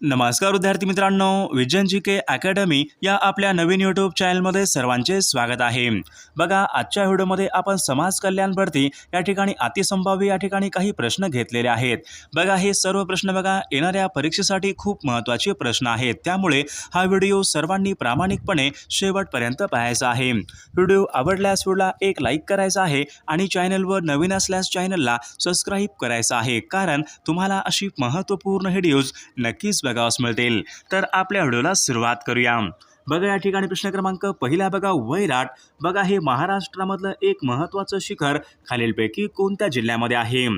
नमस्कार विद्यार्थी मित्रांनो विजन जी के अकॅडमी या आपल्या नवीन यूट्यूब चॅनलमध्ये सर्वांचे स्वागत आहे. बघा आजच्या व्हिडिओमध्ये आपण समाज कल्याण भरती या ठिकाणी अतिसंभाव्य या ठिकाणी काही प्रश्न घेतलेले आहेत. बघा हे सर्व प्रश्न बघा येणाऱ्या परीक्षेसाठी खूप महत्त्वाचे प्रश्न आहेत. त्यामुळे हा व्हिडिओ सर्वांनी प्रामाणिकपणे शेवटपर्यंत पाहायचा आहे. व्हिडिओ आवडल्यास व्हिडिओला एक लाईक करायचा आहे आणि चॅनलवर नवीन असल्यास चॅनलला सबस्क्राईब करायचं आहे. कारण तुम्हाला अशी महत्त्वपूर्ण व्हिडिओज नक्कीच बघावास मिळतील. तर आपल्या व्हिडिओला सुरुवात करूया. बघा या ठिकाणी प्रश्न क्रमांक पहिला बघा वैराट. बघा हे महाराष्ट्रामधलं एक महत्त्वाचं शिखर खालीलपैकी कोणत्या जिल्ह्यामध्ये आहे?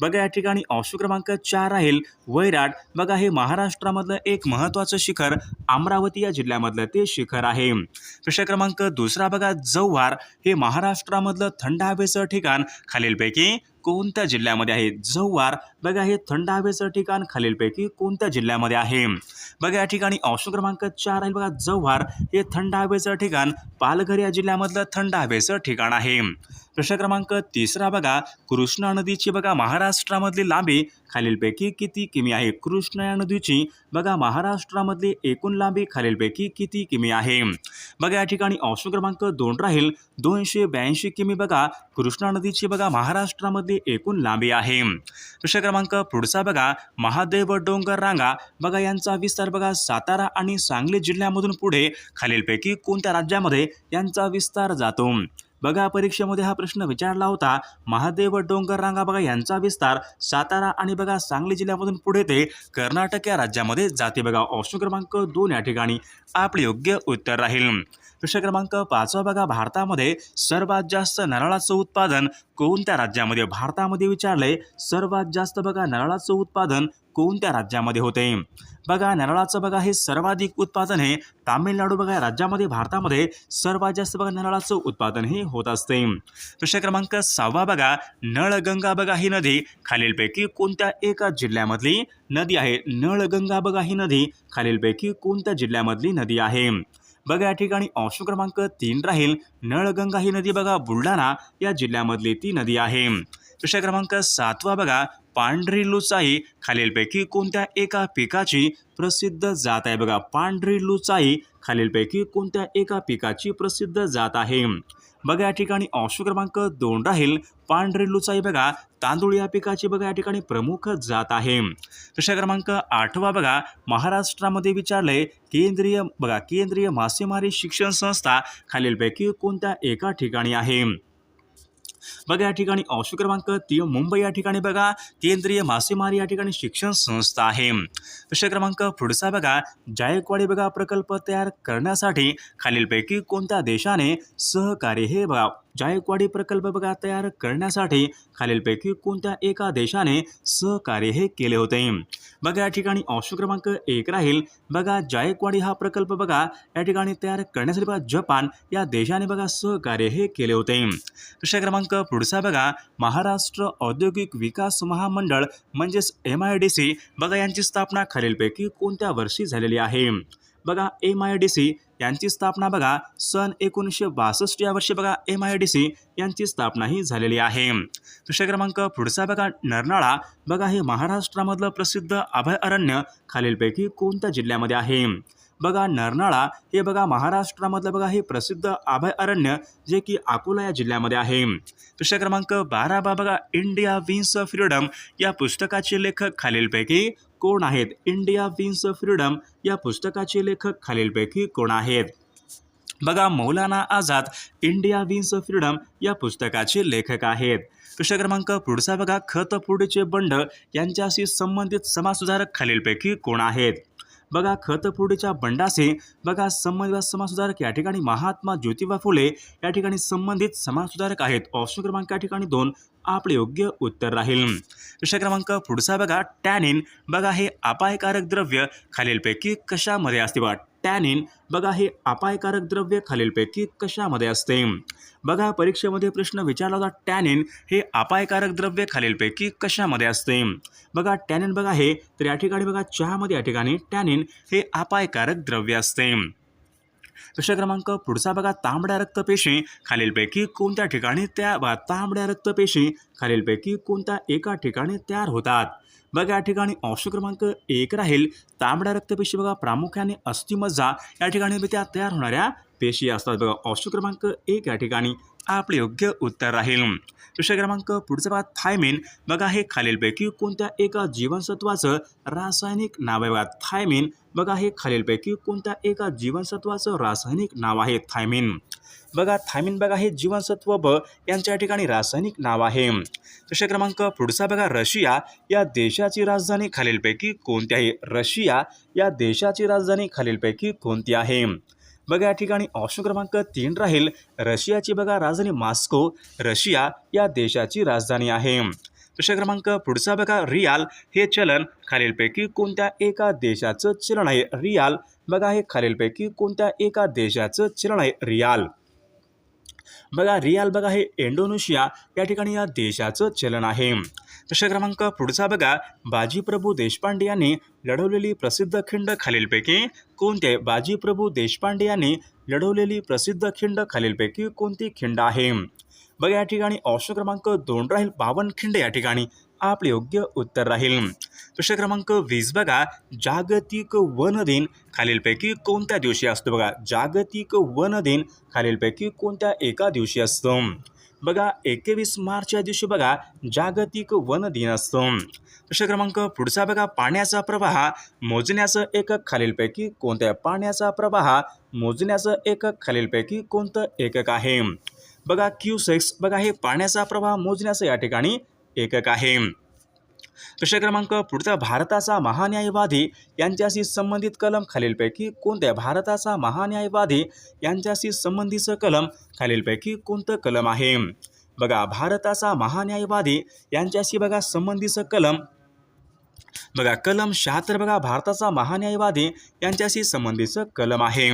बघा या ठिकाणी ऑप्शन क्रमांक चार राहील वैराट. बघा हे महाराष्ट्रामधलं एक महत्त्वाचं शिखर अमरावती या जिल्ह्यामधलं ते शिखर आहे. प्रश्न क्रमांक दुसरा बघा जव्हार. हे महाराष्ट्रामधलं थंड हवेचं ठिकाण खालीलपैकी कोणत्या जिल्ह्यामध्ये आहे? जव्हार. बघा हे थंड हवेचं ठिकाण खालीलपैकी कोणत्या जिल्ह्यामध्ये आहे? बघा या ठिकाणी ऑप्शन क्रमांक चार आहे. बघा जव्हार हे थंड हवेचं ठिकाण. पालघर या जिल्ह्यामधलं थंड हवेचं ठिकाण आहे. प्रश्न क्रमांक तिसरा बघा. कृष्णा नदीची बघा महाराष्ट्रामधली लांबी खालीलपैकी किती किमी आहे? कृष्णा या नदीची बघा महाराष्ट्रामधली एकूण लांबी खालीलपैकी किती किमी आहे? बघा या ठिकाणी ऑप्शन क्रमांक दोन राहील. दोनशे ब्याऐंशी किमी बघा. कृष्णा नदीची बघा महाराष्ट्रामधली एकूण लांबी आहे. प्रश्न क्रमांक पुढचा बघा. महादेव डोंगर रांगा बघा यांचा विस्तार बघा सातारा आणि सांगली जिल्ह्यामधून पुढे खालीलपैकी कोणत्या राज्यामध्ये यांचा विस्तार जातो? बघा परीक्षेमध्ये हा प्रश्न विचारला होता. महादेव डोंगर रांगा बघा यांचा विस्तार सातारा आणि बघा सांगली जिल्ह्यामधून पुढे ते कर्नाटक या राज्यामध्ये जाते बघा. ऑप्शन क्रमांक दोन या ठिकाणी आपले योग्य उत्तर राहील. प्रश्न क्रमांक पाचवा बघा. भारतामध्ये सर्वात जास्त नारळाचं उत्पादन कोणत्या राज्यामध्ये? भारतामध्ये विचारले सर्वात जास्त बघा नारळाचं उत्पादन कोणत्या राज्यामध्ये होते? बघा नारळाचं बघा हे सर्वाधिक उत्पादन हे तामिळनाडू बघा या राज्यामध्ये भारतामध्ये सर्वात जास्त बघा नारळाचं उत्पादन हे होत असते. प्रश्न क्रमांक सहावा बघा नळगंगा बघा ही नदी खालीलपैकी कोणत्या एका जिल्ह्यामधली नदी आहे? नळगंगा बघा ही नदी खालीलपैकी कोणत्या जिल्ह्यामधली नदी आहे? बघा या ठिकाणी ऑप्शन क्रमांक तीन राहील. नळगंगा ही नदी बघा बुलढाणा या जिल्ह्यामधली ती नदी आहे. प्रश्न क्रमांक सातवा बघा पांढरी लुचाई खालीलपैकी कोणत्या एका पिकाची प्रसिद्ध जात आहे? बघा पांढरी लुचाई खालीलपैकी कोणत्या एका पिकाची प्रसिद्ध जात आहे? बघा या ठिकाणी ऑप्शन क्रमांक दोन राहील. पांढरी लुचाई बघा तांदूळ या पिकाची बघा या ठिकाणी प्रमुख जात आहे. प्रश्न क्रमांक आठवा बघा महाराष्ट्रामध्ये विचारलंय केंद्रीय बघा केंद्रीय मासेमारी शिक्षण संस्था खालीलपैकी कोणत्या एका ठिकाणी आहे? बघा या ठिकाणी ऑप्शन क्रमांक तीन मुंबई या ठिकाणी बघा. केंद्रीय मासेमारी या ठिकाणी शिक्षण संस्था आहे. प्रश्न क्रमांक पुढचा बघा. जायकवाडी बघा प्रकल्प तयार करण्यासाठी खालीलपैकी कोणत्या देशाने सहकार्य हे बघा जायकवाडी प्रकल्प बघा तयार करण्यासाठी खालीलपैकी कोणत्या एका देशाने सहकार्य हे केले होते? बघा या ठिकाणी ऑप्शन क्रमांक एक राहील. बघा जायकवाडी हा प्रकल्प बघा या ठिकाणी तयार करण्यासाठी बघा जपान या देशाने बघा सहकार्य हे केले होते. प्रश्न क्रमांक पुढचा बघा. महाराष्ट्र औद्योगिक विकास महामंडळ म्हणजेच एम आय डी सी बघा यांची स्थापना खालीलपैकी कोणत्या वर्षी झालेली आहे? बघा एम आय डी सी यांची स्थापना बघा सन एकोणीसशे बासष्ट या वर्षी बघा एम आय डी सी यांची स्थापना ही झालेली आहे. दुसऱ्या क्रमांक पुढचा बघा नरनाळा. बघा हे महाराष्ट्रामधलं प्रसिद्ध अभयारण्य खालीलपैकी कोणत्या जिल्ह्यामध्ये आहे? बघा नरनाळा हे बघा महाराष्ट्रामधलं बघा हे प्रसिद्ध अभयारण्य जे की अकोला या जिल्ह्यामध्ये आहे. प्रश्न क्रमांक बारा बा बघा इंडिया विन्स ऑफ फ्रीडम या पुस्तकाचे लेखक खालीलपैकी कोण आहेत? इंडिया विन्स ऑफ फ्रीडम या पुस्तकाचे लेखक खालीलपैकी कोण आहेत? बघा Maulana Azad India wins of freedom या पुस्तकाचे लेखक आहेत. प्रश्न क्रमांक पुढचा बघा खत पुढचे बंड यांच्याशी संबंधित समाजसुधारक खालीलपैकी कोण आहेत? बघा खतफोडीच्या बंडासे बघा संबंधित समाजसुधारक या ठिकाणी महात्मा ज्योतिबा फुले या ठिकाणी संबंधित समाजसुधारक आहेत. ऑप्शन क्रमांक या ठिकाणी दोन आपले योग्य उत्तर राहील. प्रश्न क्रमांक पुढचा बघा टॅनिन बघा हे अपायकारक द्रव्य खालीलपैकी कशामध्ये असते बघा टॅनिन बघा हे अपायकारक द्रव्य खालीलपैकी कशामध्ये असते? बघा परीक्षेमध्ये प्रश्न विचारला होता टॅनिन हे अपायकारक द्रव्य खालीलपैकी कशामध्ये असते? बघा टॅनिन बघा हे तर या ठिकाणी बघा चहामध्ये या ठिकाणी टॅनिन हे अपायकारक द्रव्य असते. प्रश्न क्रमांक पुढचा बघा तांबड्या रक्तपेशी खालीलपैकी कोणत्या ठिकाणी त्या तांबड्या रक्तपेशी खालीलपैकी कोणत्या एका ठिकाणी तयार होतात? बघा या ठिकाणी अंश क्रमांक एक राहील. तांबड्या रक्तपेशी बघा प्रामुख्याने अस्थिमज्जा. या ठिकाणी त्या तयार होणाऱ्या पेशी असतात बघा. अंश क्रमांक एक या ठिकाणी. आपले योग्य उत्तर राहील. विषय क्रमांक पुढचा बघा थायमिन. बघा हे खालीलपैकी कोणत्या एका जीवनसत्वाचं रासायनिक नाव आहे बघा. थायमिन. बघा हे खालीलपैकी कोणत्या एका जीवनसत्वाचं रासायनिक नाव आहे थायमिन. बघा थायमिन बघा हे जीवनसत्व ब यांच्या ठिकाणी रासायनिक नाव आहे. विषय क्रमांक पुढचा बघा रशिया. या देशाची राजधानी खालीलपैकी कोणती आहे? रशिया. या देशाची राजधानी खालीलपैकी कोणती आहे? बघा या ठिकाणी ऑप्शन क्रमांक तीन राहील. रशियाची बघा राजधानी मॉस्को. रशिया या देशाची राजधानी आहे. प्रश्न क्रमांक पुढचा बघा रियाल. हे चलन खालीलपैकी कोणत्या एका देशाचं चलन आहे? रियाल. बघा हे खालीलपैकी कोणत्या एका देशाचं चलन आहे? रियाल. बघा रियाल बघा हे इंडोनेशिया या ठिकाणी या देशाचं चलन आहे. विषय क्रमांक पुढचा बघा. बाजीप्रभू देशपांडे यांनी लढवलेली प्रसिद्ध खिंड खालीलपैकी कोणते? बाजीप्रभू देशपांडे यांनी लढवलेली प्रसिद्ध खिंड खालीलपैकी कोणती खिंड आहे? बघा या ठिकाणी ऑप्शन क्रमांक दोन राहील. बावन खिंड या ठिकाणी आपले योग्य उत्तर राहील. प्रश्न क्रमांक वीस बघा. जागतिक वन दिन खालीलपैकी कोणत्या दिवशी असतो? बघा जागतिक वन दिन खालीलपैकी कोणत्या एका दिवशी असतो? बघा एकवीस मार्च या दिवशी बघा जागतिक वन दिन असतो. प्रश्न क्रमांक पुढचा बघा पाण्याचा प्रवाह मोजण्याचं एकक खालीलपैकी कोणत्या पाण्याचा प्रवाह मोजण्याचं एकक खालीलपैकी कोणतं एकक आहे? बघा क्यू सेक्स बघा हे पाण्याचा प्रवाह मोजण्याचं या ठिकाणी एकक आहे. प्रश्न क्रमांक पुढचा भारताचा महान्यायवादी यांच्याशी संबंधित कलम खालीलपैकी कोणत्या भारताचा महान्यायवादी यांच्याशी संबंधीचं कलम खालीलपैकी कोणतं कलम आहे? बघा भारताचा महान्यायवादी यांच्याशी बघा संबंधीचं कलम बघा कलम शहात्तर बघा भारताचा महान्यायवादी यांच्याशी संबंधीचं कलम आहे.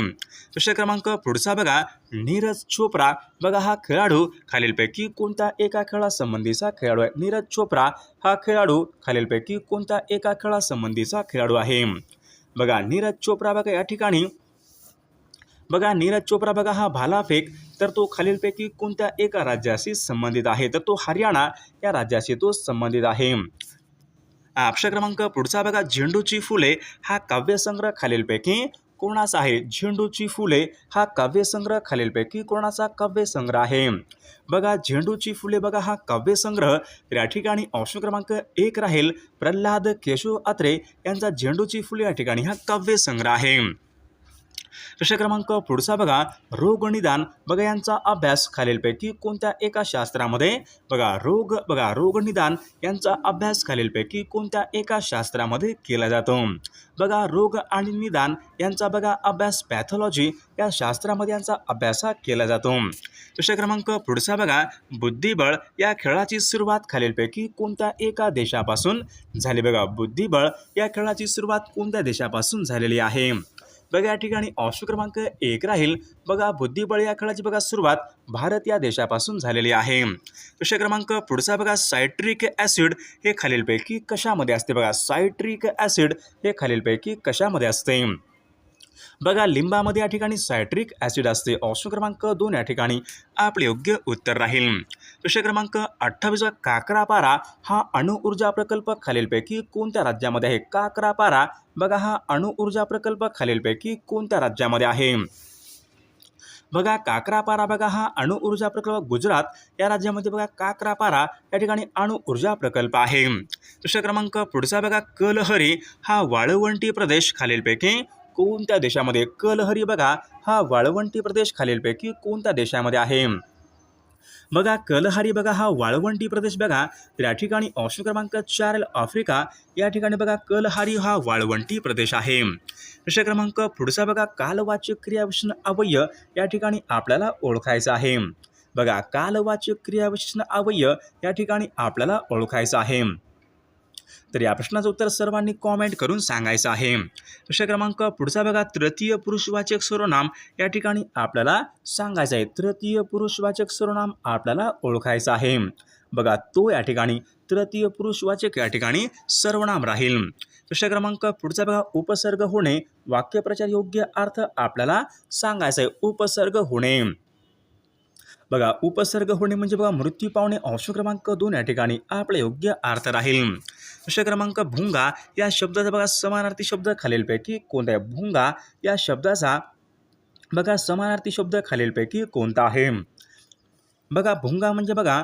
प्रश्न क्रमांक पुढचा बघा नीरज चोप्रा. बघा हा खेळाडू खालीलपैकी कोणत्या एका खेळासंबंधीचा खेळाडू आहे? नीरज चोप्रा हा खेळाडू खालीलपैकी कोणत्या एका खेळासंबंधीचा खेळाडू आहे? बघा नीरज चोप्रा बघा या ठिकाणी. बघा नीरज चोप्रा बघा हा भालाफेक तर तो खालीलपैकी कोणत्या एका राज्याशी संबंधित आहे? तर तो हरियाणा या राज्याशी तो संबंधित आहे. अक्षर क्रमांक पुढचा बघा झेंडूची फुले हा काव्यसंग्रह खालीलपैकी कोणाचा आहे? झेंडूची फुले हा काव्यसंग्रह खालीलपैकी कोणाचा काव्यसंग्रह आहे? बघा झेंडूची फुले बघा हा काव्यसंग्रह. या ठिकाणी ऑप्शन क्रमांक एक राहील प्रल्हाद केशव अत्रे यांचा झेंडूची फुले या ठिकाणी हा काव्यसंग्रह आहे. प्रश्न क्रमांक पुढचा बघा. रोग निदान बघा यांचा अभ्यास खालीलपैकी कोणत्या एका शास्त्रामध्ये? बघा रोग बघा रोग निदान यांचा अभ्यास खालीलपैकी कोणत्या एका शास्त्रामध्ये केला जातो? बघा रोग आणि निदान यांचा बघा अभ्यास पॅथॉलॉजी या शास्त्रामध्ये यांचा अभ्यास हा केला जातो. प्रश्न क्रमांक पुढचा बघा. बुद्धिबळ या खेळाची सुरुवात खालीलपैकी कोणत्या एका देशापासून झाली? बघा बुद्धिबळ या खेळाची सुरुवात कोणत्या देशापासून झालेली आहे? बघा या ठिकाणी ऑप्शन क्रमांक एक राहील. बघा बुद्धिबळ या खेळाची बघा सुरुवात भारत या देशापासून झालेली आहे. प्रश्न क्रमांक पुढचा बघा सायट्रिक ॲसिड हे खालीलपैकी कशामध्ये असते? बघा सायट्रिक ॲसिड हे खालीलपैकी कशामध्ये असते? बघा लिंबामध्ये या ठिकाणी सायट्रिक ॲसिड असते. ऑप्शन क्रमांक दोन या ठिकाणी आपले योग्य उत्तर राहील. प्रश्न क्रमांक अठ्ठावीस काकरापारा हा अणुऊर्जा प्रकल्प खालीलपैकी कोणत्या राज्यामध्ये आहे? काकरापारा बघा हा अणुऊर्जा प्रकल्प खालीलपैकी कोणत्या राज्यामध्ये आहे? बघा काकरापारा बघा हा अणुऊर्जा प्रकल्प गुजरात. या राज्यामध्ये बघा काकरापारा या ठिकाणी अणुऊर्जा प्रकल्प आहे. प्रश्न क्रमांक पुढचा बघा कलहरी हा वाळवंटी प्रदेश खालीलपैकी कोणत्या देशामध्ये? कलहरी बघा हा वाळवंटी प्रदेश खालीलपैकी कोणत्या देशामध्ये आहे? बघा कलहारी बघा हा वाळवंटी प्रदेश बघा. तर या ठिकाणी ऑप्शन क्रमांक चार आफ्रिका. या ठिकाणी बघा कलहारी हा वाळवंटी प्रदेश आहे. प्रश्न क्रमांक पुढचा बघा कालवाचक क्रियाविशेषण अवय या ठिकाणी आपल्याला ओळखायचं आहे. बघा कालवाचक क्रियाविशेषण अवयय या ठिकाणी आपल्याला ओळखायचं आहे. तर या प्रश्नाचं उत्तर सर्वांनी कॉमेंट करून सांगायचं आहे. प्रश्न क्रमांक पुढचा बघा तृतीय पुरुषवाचक सर्वनाम. या ठिकाणी आपल्याला सांगायचं आहे तृतीय पुरुषवाचक सर्वनाम आपल्याला ओळखायचं आहे. बघा तो या ठिकाणी तृतीय पुरुषवाचक या ठिकाणी सर्वनाम राहील. प्रश्न क्रमांक पुढचा बघा उपसर्ग होणे वाक्यप्रचार योग्य अर्थ आपल्याला सांगायचा आहे उपसर्ग होणे. बघा उपसर्ग होणे म्हणजे बघा मृत्यू पावणे अंश क्रमांक दोन या ठिकाणी आपले योग्य अर्थ राहील. प्रश्न क्रमांक भुंगा या शब्दाचा बघा समानार्थी शब्द खालीलपैकी कोणता आहे? भुंगा या शब्दाचा बघा समानार्थी शब्द खालीलपैकी कोणता आहे? बघा भुंगा म्हणजे बघा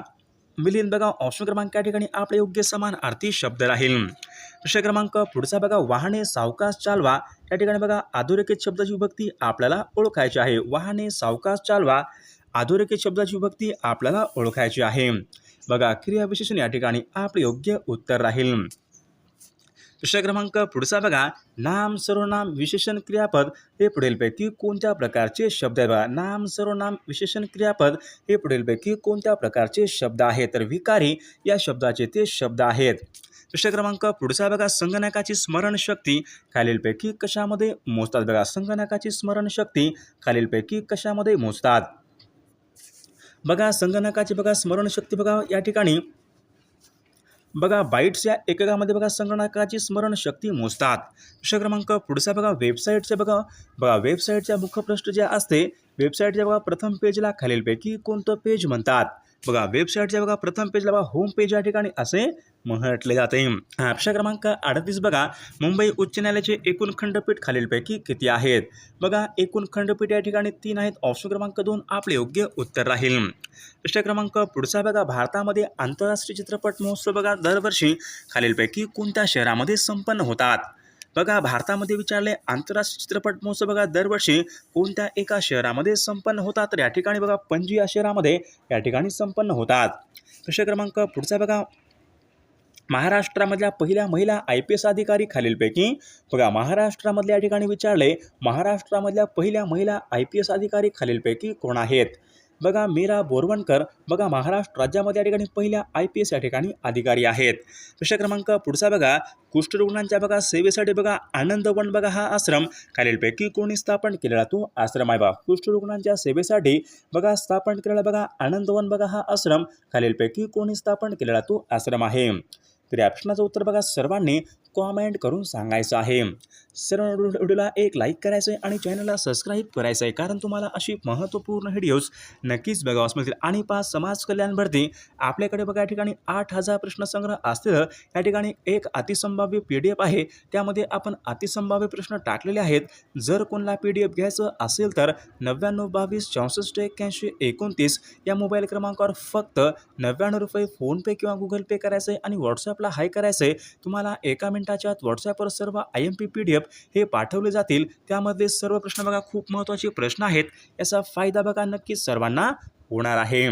मिलिंद बघा ऑप्शन क्रमांक या ठिकाणी आपले योग्य समानार्थी शब्द राहील. प्रश्न क्रमांक पुढचा बघा वाहने सावकाश चालवा. या ठिकाणी बघा अधोरेखित शब्दाची विभक्ती आपल्याला ओळखायची आहे. वाहने सावकाश चालवा. अधोरेखित शब्दाची विभक्ती आपल्याला ओळखायची आहे. बघा क्रियाविशेषण या ठिकाणी आपले योग्य उत्तर राहील. प्रश्न क्रमांक पुढचा बघा नाम सर्वनाम विशेषण क्रियापद हे पुढीलपैकी कोणत्या प्रकारचे शब्द आहे बघा नाम सर्वनाम विशेषण क्रियापद हे पुढीलपैकी कोणत्या प्रकारचे शब्द आहेत? तर विकारी या शब्दाचे ते शब्द आहेत. प्रश्न क्रमांक पुढचा बघा संगणकाची स्मरणशक्ती खालीलपैकी कशामध्ये मोजतात? बघा संगणकाची स्मरणशक्ती खालीलपैकी कशामध्ये मोजतात? बघा संगणकाची बघा स्मरणशक्ती बघा या ठिकाणी. बघा बाईट्स या एककामध्ये बघा संगणकाची स्मरणशक्ती मोजतात. प्रश्न क्रमांक पुढचा बघा वेबसाईटचे बघा. बघा वेबसाईटच्या मुखपृष्ठ जे असते वेबसाईटच्या बघा प्रथम पेजला खालीलपैकी कोणतं पेज म्हणतात? बघा वेबसाईटच्या बघा प्रथम पेजला बघा होम पेज या ठिकाणी असे म्हटले जाते. प्रश्न क्रमांक अडतीस बघा. मुंबई उच्च न्यायालयाचे एकूण खंडपीठ खालीलपैकी किती आहेत? बघा एकूण खंडपीठ या ठिकाणी तीन आहेत. ऑप्शन क्रमांक दोन आपले योग्य उत्तर राहील. प्रश्न क्रमांक पुढचा बघा. भारतामध्ये आंतरराष्ट्रीय चित्रपट महोत्सव बघा दरवर्षी खालीलपैकी कोणत्या शहरामध्ये संपन्न होतात? बघा भारतामध्ये विचारले आंतरराष्ट्रीय चित्रपट महोत्सव बघा दरवर्षी कोणत्या एका शहरामध्ये संपन्न होतात? तर या ठिकाणी बघा पणजी या शहरामध्ये या ठिकाणी संपन्न होतात. प्रश्न क्रमांक पुढचा बघा. महाराष्ट्रामधल्या पहिल्या महिला आय पी एस अधिकारी खालीलपैकी बघा महाराष्ट्रामधल्या या ठिकाणी विचारले महाराष्ट्रामधल्या पहिल्या महिला आय पी एस अधिकारी खालीलपैकी कोण आहेत? बघा मीरा बोरवणकर बघा महाराष्ट्र राज्यामध्ये या ठिकाणी पहिल्या आय पी एस या ठिकाणी अधिकारी आहेत. प्रश्न क्रमांक पुढचा बघा कुष्ठरुग्णांच्या बघा सेवेसाठी बघा आनंदवन बघा हा आश्रम खालीलपैकी कोणी स्थापन केलेला तो आश्रम आहे बघा कुष्ठरुग्णांच्या सेवेसाठी बघा स्थापन केलेला बघा आनंदवन बघा हा आश्रम खालीलपैकी कोणी स्थापन केलेला तो आश्रम आहे. तर या प्रश्नाचं उत्तर बघा सर्वांनी कॉमेंट करून सांगायचं आहे. सर्व व्हिडिओला एक लाईक करायचं आहे आणि चॅनलला सबस्क्राईब करायचं आहे कारण तुम्हाला अशी महत्त्वपूर्ण व्हिडिओज नक्कीच बघावास मिळतील आणि पाच समाज कल्याण भरती. आपल्याकडे बघा या ठिकाणी आठ हजार प्रश्नसंग्रह असतील. या ठिकाणी एक अतिसंभाव्य पी डी एफ आहे. त्यामध्ये आपण अतिसंभाव्य प्रश्न टाकलेले आहेत. जर कोणाला पी डी एफ घ्यायचं असेल तर नव्याण्णव बावीस चौसष्ट एक्क्याऐंशी एकोणतीस या मोबाईल क्रमांकावर फक्त नव्याण्णव रुपये फोनपे किंवा गुगल पे करायचं आहे आणि व्हॉट्सअपला हाय करायचं आहे तुम्हाला एका मिनिटाच्या आत व्हॉट्सॲपवर सर्व I M P P D F हे पाठवले जातील. त्यामध्ये सर्व प्रश्न बघा खूप महत्त्वाचे प्रश्न आहेत. याचा फायदा बघा नक्कीच सर्वांना होणार आहे.